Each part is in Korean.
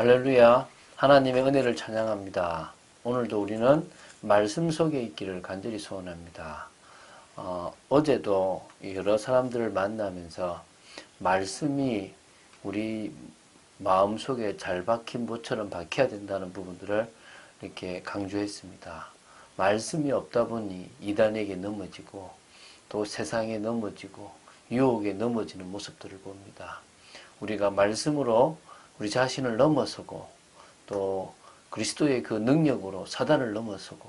할렐루야. 하나님의 은혜를 찬양합니다. 오늘도 우리는 말씀 속에 있기를 간절히 소원합니다. 어, 어제도 여러 사람들을 만나면서 말씀이 우리 마음 속에 잘 박힌 모처럼 박혀야 된다는 부분들을 이렇게 강조했습니다. 말씀이 없다 보니 이단에게 넘어지고 또 세상에 넘어지고 유혹에 넘어지는 모습들을 봅니다. 우리가 말씀으로 우리 자신을 넘어서고 또 그리스도의 그 능력으로 사단을 넘어서고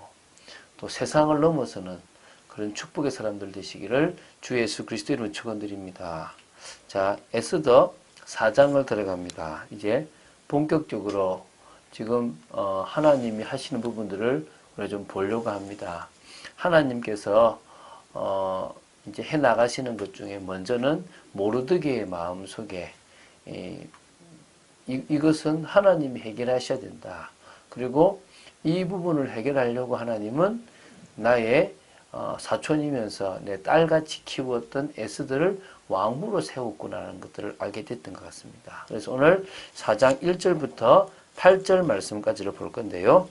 또 세상을 넘어서는 그런 축복의 사람들 되시기를 주 예수 그리스도 이름으로 축원드립니다. 자, 에스더 4장을 들어갑니다. 이제 본격적으로 지금 어, 하나님이 하시는 부분들을 우리가 좀 보려고 합니다. 하나님께서 어, 이제 해 나가시는 것 중에 먼저는 모르드게의 마음 속에 이, 이, 이것은 하나님이 해결하셔야 된다. 그리고 이 부분을 해결하려고 하나님은 나의 어, 사촌이면서 내 딸같이 키웠던 에스더를 왕후로 세웠구나라는 것들을 알게 됐던 것 같습니다. 그래서 오늘 4장 1절부터 8절 말씀까지를 볼 건데요.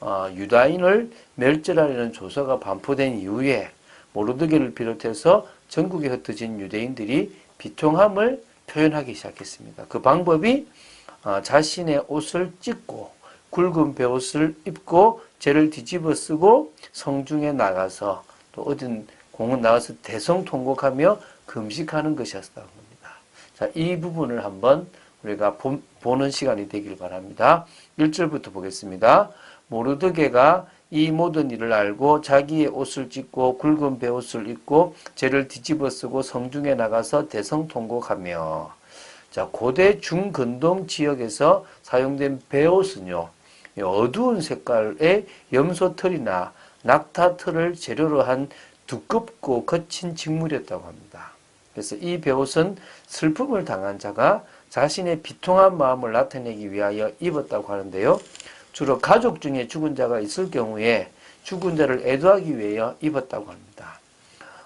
어, 유다인을 멸절하려는 조서가 반포된 이후에 모르드게를 비롯해서 전국에 흩어진 유대인들이 비통함을 표현하기 시작했습니다. 그 방법이 어, 자신의 옷을 찢고 굵은 베옷을 입고 죄를 뒤집어 쓰고 성중에 나가서 또 어딘 공원 나가서 대성통곡하며 금식하는 것이었다고 합니다. 자, 이 부분을 한번 우리가 보, 보는 시간이 되길 바랍니다. 1절부터 보겠습니다. 모르드게가 이 모든 일을 알고 자기의 옷을 찢고 굵은 베옷을 입고 죄를 뒤집어 쓰고 성중에 나가서 대성통곡하며 자, 고대 중근동 지역에서 사용된 베옷은요. 어두운 색깔의 염소털이나 낙타털을 재료로 한 두껍고 거친 직물이었다고 합니다. 그래서 이 베옷은 슬픔을 당한 자가 자신의 비통한 마음을 나타내기 위하여 입었다고 하는데요. 주로 가족 중에 죽은 자가 있을 경우에 죽은 자를 애도하기 위하여 입었다고 합니다.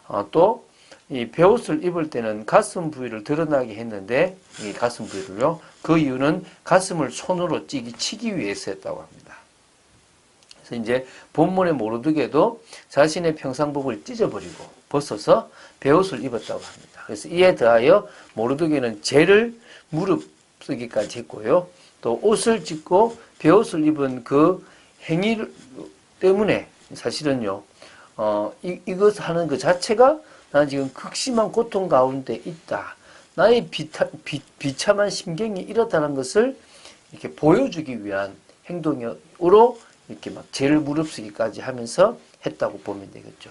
어, 또 이 베옷을 입을 때는 가슴 부위를 드러나게 했는데 이 가슴 부위를요. 그 이유는 가슴을 손으로 찌기 치기 위해서였다고 합니다. 그래서 이제 본문의 모르드게도 자신의 평상복을 찢어버리고 벗어서 베옷을 입었다고 합니다. 그래서 이에 더하여 모르드게는 죄를 무릅쓰기까지 했고요. 또 옷을 찢고 베옷을 입은 그 행위 때문에 사실은요, 어, 이, 이것 하는 그 자체가 나는 지금 극심한 고통 가운데 있다. 나의 비타, 비, 비참한 심경이 이렇다는 것을 이렇게 보여주기 위한 행동으로 이렇게 막 죄를 무릅쓰기까지 하면서 했다고 보면 되겠죠.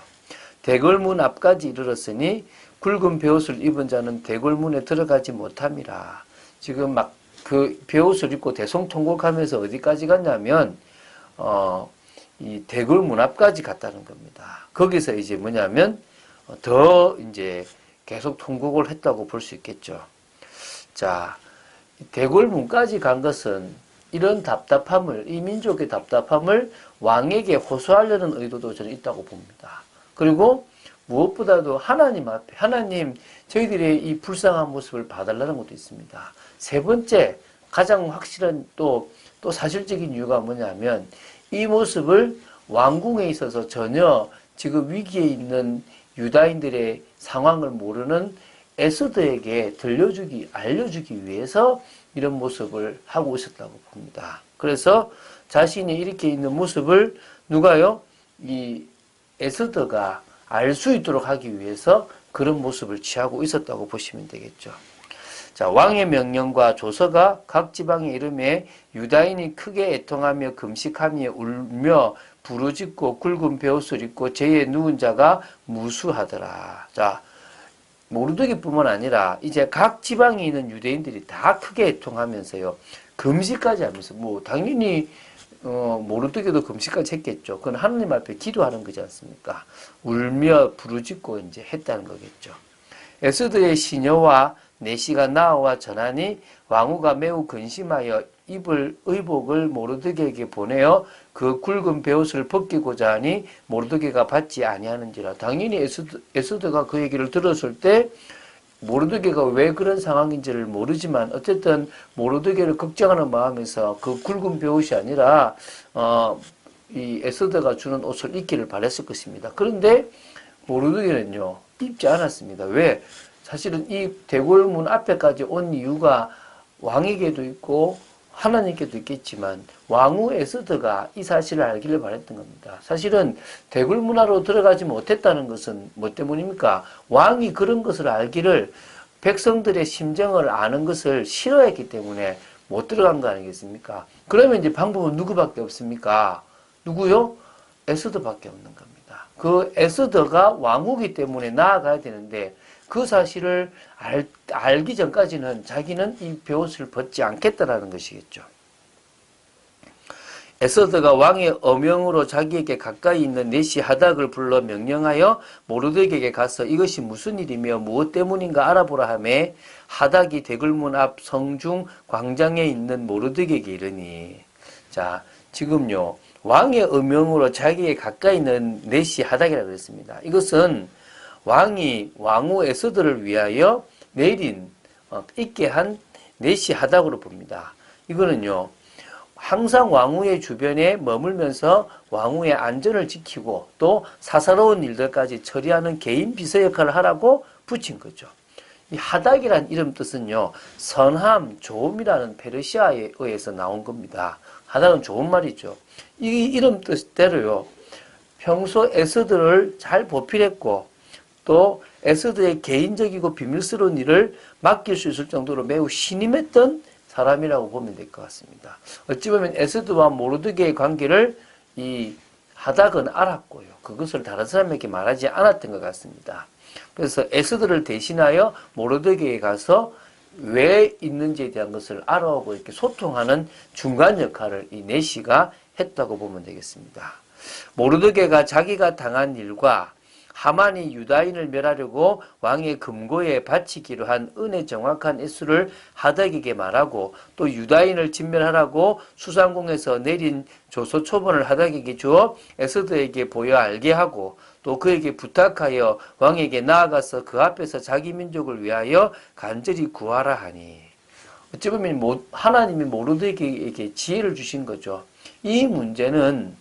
대궐문 앞까지 이르렀으니 굵은 베옷을 입은 자는 대궐문에 들어가지 못함이라. 지금 막 그 베옷을 입고 대성통곡하면서 어디까지 갔냐면 어, 이 대궐문 앞까지 갔다는 겁니다. 거기서 이제 뭐냐면 더 이제 계속 통곡을 했다고 볼 수 있겠죠. 자, 대궐문까지 간 것은 이런 답답함을, 이 민족의 답답함을 왕에게 호소하려는 의도도 저는 있다고 봅니다. 그리고 무엇보다도 하나님 앞에, 하나님, 저희들의 이 불쌍한 모습을 봐달라는 것도 있습니다. 세 번째, 가장 확실한 또, 또 사실적인 이유가 뭐냐면, 이 모습을 왕궁에 있어서 전혀 지금 위기에 있는 유다인들의 상황을 모르는 에스더에게 들려주기, 알려주기 위해서 이런 모습을 하고 있었다고 봅니다. 그래서 자신이 이렇게 있는 모습을 누가요? 이 에스더가 알 수 있도록 하기 위해서 그런 모습을 취하고 있었다고 보시면 되겠죠. 자, 왕의 명령과 조서가 각 지방에 이름에 유다인이 크게 애통하며 금식하며 울며 부르짖고 굵은 베옷을 입고 죄에 누운 자가 무수하더라. 자, 모르드기뿐만 아니라 이제 각 지방에 있는 유대인들이 다 크게 애통하면서요. 금식까지 하면서 뭐 당연히 어, 모르드게도 금식까지 했겠죠. 그건 하나님 앞에 기도하는 거지 않습니까? 울며 부르짖고 이제 했다는 거겠죠. 에스더의 시녀와 내시가 나와 전하니 왕후가 매우 근심하여 입을 의복을 모르드게에게 보내어 그 굵은 베옷을 벗기고자 하니 모르드게가 받지 아니하는지라 당연히 에스더, 에스더가 그 얘기를 들었을 때 모르드게가 왜 그런 상황인지를 모르지만 어쨌든 모르드게를 걱정하는 마음에서 그 굵은 배옷이 아니라 어, 이 에스더가 주는 옷을 입기를 바랬을 것입니다. 그런데 모르드게는요 입지 않았습니다. 왜? 사실은 이 대궐문 앞에까지 온 이유가 왕에게도 있고 하나님께도 있겠지만 왕후 에스더가 이 사실을 알기를 바랬던 겁니다. 사실은 대굴 문화로 들어가지 못했다는 것은 뭐 때문입니까? 왕이 그런 것을 알기를 백성들의 심정을 아는 것을 싫어했기 때문에 못 들어간 거 아니겠습니까? 그러면 이제 방법은 누구밖에 없습니까? 누구요? 에스더밖에 없는 겁니다. 그 에스더가 왕후기 때문에 나아가야 되는데 그 사실을 알, 알기 전까지는 자기는 이 베옷을 벗지 않겠다라는 것이겠죠. 에서드가 왕의 어명으로 자기에게 가까이 있는 네시 하닥을 불러 명령하여 모르드에게 가서 이것이 무슨 일이며 무엇 때문인가 알아보라 하매 하닥이 대글문 앞 성중 광장에 있는 모르드에게 이르니 자 지금요 왕의 어명으로 자기에게 가까이 있는 네시 하닥이라고 했습니다. 이것은 왕이 왕후 에서드를 위하여 내린 어, 있게 한 내시 하닥으로 봅니다. 이거는요. 항상 왕후의 주변에 머물면서 왕후의 안전을 지키고 또 사사로운 일들까지 처리하는 개인 비서 역할을 하라고 붙인 거죠. 이 하닥이란 이름 뜻은요, 선함, 좋음이라는 페르시아에 의해서 나온 겁니다. 하닥은 좋은 말이죠. 이 이름 뜻대로요, 평소 에스들을 잘 보필했고, 또 에스더의 개인적이고 비밀스러운 일을 맡길 수 있을 정도로 매우 신임했던 사람이라고 보면 될 것 같습니다. 어찌 보면 에스더와 모르드게의 관계를 이 하닥은 알았고요. 그것을 다른 사람에게 말하지 않았던 것 같습니다. 그래서 에스더를 대신하여 모르드게에 가서 왜 있는지에 대한 것을 알아오고 이렇게 소통하는 중간 역할을 이 네시가 했다고 보면 되겠습니다. 모르드게가 자기가 당한 일과 하만이 유다인을 멸하려고 왕의 금고에 바치기로 한 은혜 정확한 액수를 하닥에게 말하고 또 유다인을 진멸하라고 수상궁에서 내린 조소 초본을 하닥에게 주어 에스더에게 보여 알게 하고 또 그에게 부탁하여 왕에게 나아가서 그 앞에서 자기 민족을 위하여 간절히 구하라 하니 어찌 보면 하나님이 모르드에게 지혜를 주신 거죠. 이 문제는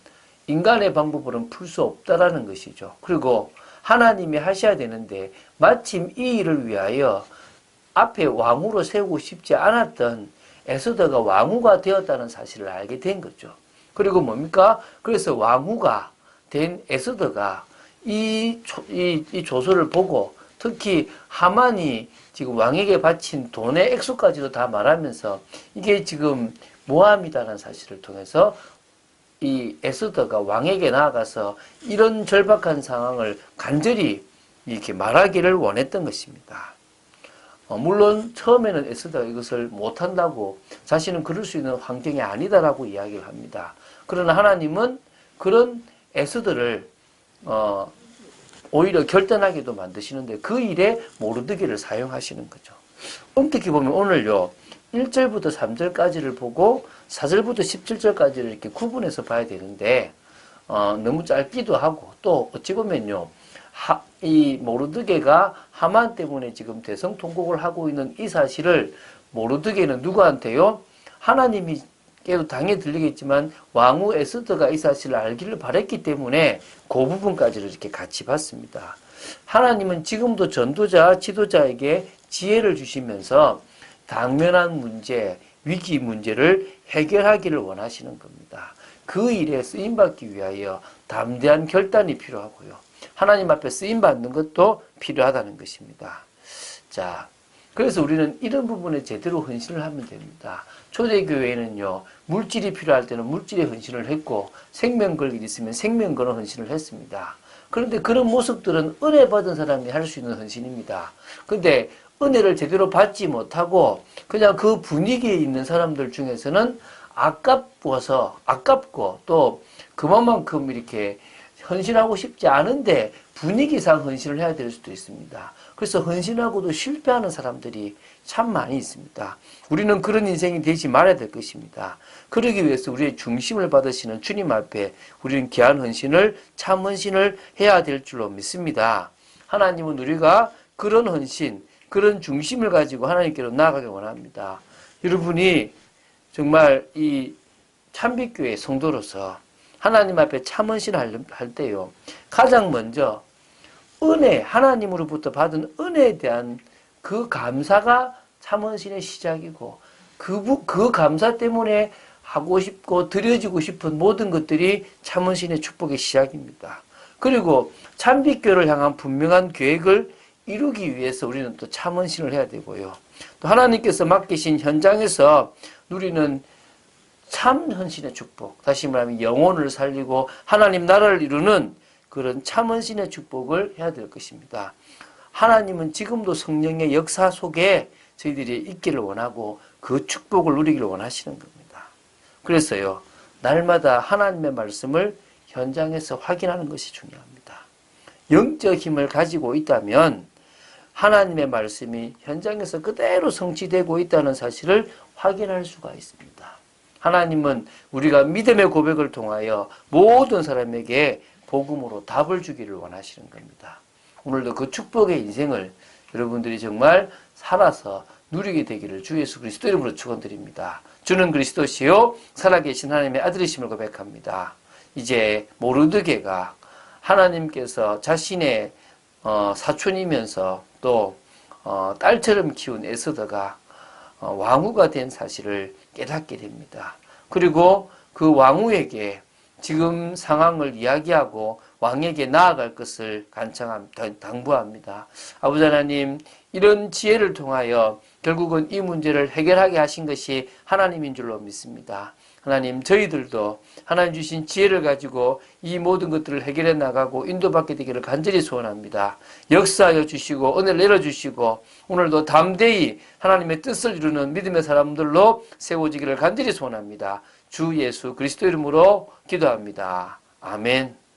인간의 방법으로는 풀 수 없다라는 것이죠. 그리고 하나님이 하셔야 되는데 마침 이 일을 위하여 앞에 왕후로 세우고 싶지 않았던 에스더가 왕후가 되었다는 사실을 알게 된 거죠. 그리고 뭡니까? 그래서 왕후가 된 에스더가 이, 이, 이 조서를 보고 특히 하만이 지금 왕에게 바친 돈의 액수까지도 다 말하면서 이게 지금 모함이다라는 사실을 통해서 이 에스더가 왕에게 나아가서 이런 절박한 상황을 간절히 이렇게 말하기를 원했던 것입니다. 어, 물론 처음에는 에스더가 이것을 못한다고 자신은 그럴 수 있는 환경이 아니다라고 이야기를 합니다. 그러나 하나님은 그런 에스더를 어, 오히려 결단하게도 만드시는데 그 일에 모르드기를 사용하시는 거죠. 엄격히 보면 오늘요 1절부터 3절까지를 보고 4절부터 17절까지를 이렇게 구분해서 봐야 되는데 어, 너무 짧기도 하고 또 어찌 보면요 하, 이 모르드게가 하만 때문에 지금 대성통곡을 하고 있는 이 사실을 모르드게는 누구한테요? 하나님이 깨도 당연히 들리겠지만 왕후 에스더가 이 사실을 알기를 바랬기 때문에 그 부분까지를 이렇게 같이 봤습니다. 하나님은 지금도 전도자, 지도자에게 지혜를 주시면서 당면한 문제, 위기 문제를 해결하기를 원하시는 겁니다. 그 일에 쓰임받기 위하여 담대한 결단이 필요하고요. 하나님 앞에 쓰임받는 것도 필요하다는 것입니다. 자, 그래서 우리는 이런 부분에 제대로 헌신을 하면 됩니다. 초대교회에는요, 물질이 필요할 때는 물질에 헌신을 했고, 생명 걸기 있으면 생명 거는 헌신을 했습니다. 그런데 그런 모습들은 은혜 받은 사람이 할 수 있는 헌신입니다. 근데 은혜를 제대로 받지 못하고 그냥 그 분위기에 있는 사람들 중에서는 아깝워서 아깝고 또 그만큼 이렇게 헌신하고 싶지 않은데 분위기상 헌신을 해야 될 수도 있습니다. 그래서 헌신하고도 실패하는 사람들이 참 많이 있습니다. 우리는 그런 인생이 되지 말아야 될 것입니다. 그러기 위해서 우리의 중심을 받으시는 주님 앞에 우리는 귀한 헌신을 참 헌신을 해야 될 줄로 믿습니다. 하나님은 우리가 그런 헌신, 그런 중심을 가지고 하나님께로 나아가길 원합니다. 여러분이 정말 이 참빛교회 성도로서 하나님 앞에 참은신 할, 할 때요. 가장 먼저 은혜, 하나님으로부터 받은 은혜에 대한 그 감사가 참은신의 시작이고 그, 부- 그 감사 때문에 하고 싶고 드려지고 싶은 모든 것들이 참은신의 축복의 시작입니다. 그리고 참빛교를 향한 분명한 계획을 이루기 위해서 우리는 또 참은신을 해야 되고요. 또 하나님께서 맡기신 현장에서 누리는 참 헌신의 축복. 다시 말하면 영혼을 살리고 하나님 나라를 이루는 그런 참 헌신의 축복을 해야 될 것입니다. 하나님은 지금도 성령의 역사 속에 저희들이 있기를 원하고 그 축복을 누리기를 원하시는 겁니다. 그래서요, 날마다 하나님의 말씀을 현장에서 확인하는 것이 중요합니다. 영적 힘을 가지고 있다면 하나님의 말씀이 현장에서 그대로 성취되고 있다는 사실을 확인할 수가 있습니다. 하나님은 우리가 믿음의 고백을 통하여 모든 사람에게 복음으로 답을 주기를 원하시는 겁니다. 오늘도 그 축복의 인생을 여러분들이 정말 살아서 누리게 되기를 주 예수 그리스도 이름으로 축원드립니다. 주는 그리스도시요 살아계신 하나님의 아들이심을 고백합니다. 이제 모르드게가 하나님께서 자신의 어, 사촌이면서 또 어, 딸처럼 키운 에스더가 어, 왕후가 된 사실을 깨닫게 됩니다. 그리고 그 왕후에게 지금 상황을 이야기하고 왕에게 나아갈 것을 간청함, 당부합니다. 아버지 하나님, 이런 지혜를 통하여 결국은 이 문제를 해결하게 하신 것이 하나님인 줄로 믿습니다. 하나님, 저희들도 하나님 주신 지혜를 가지고 이 모든 것들을 해결해 나가고 인도받게 되기를 간절히 소원합니다. 역사하여 주시고, 은혜를 내려주시고, 오늘도 담대히 하나님의 뜻을 이루는 믿음의 사람들로 세워지기를 간절히 소원합니다. 주 예수 그리스도 이름으로 기도합니다. 아멘.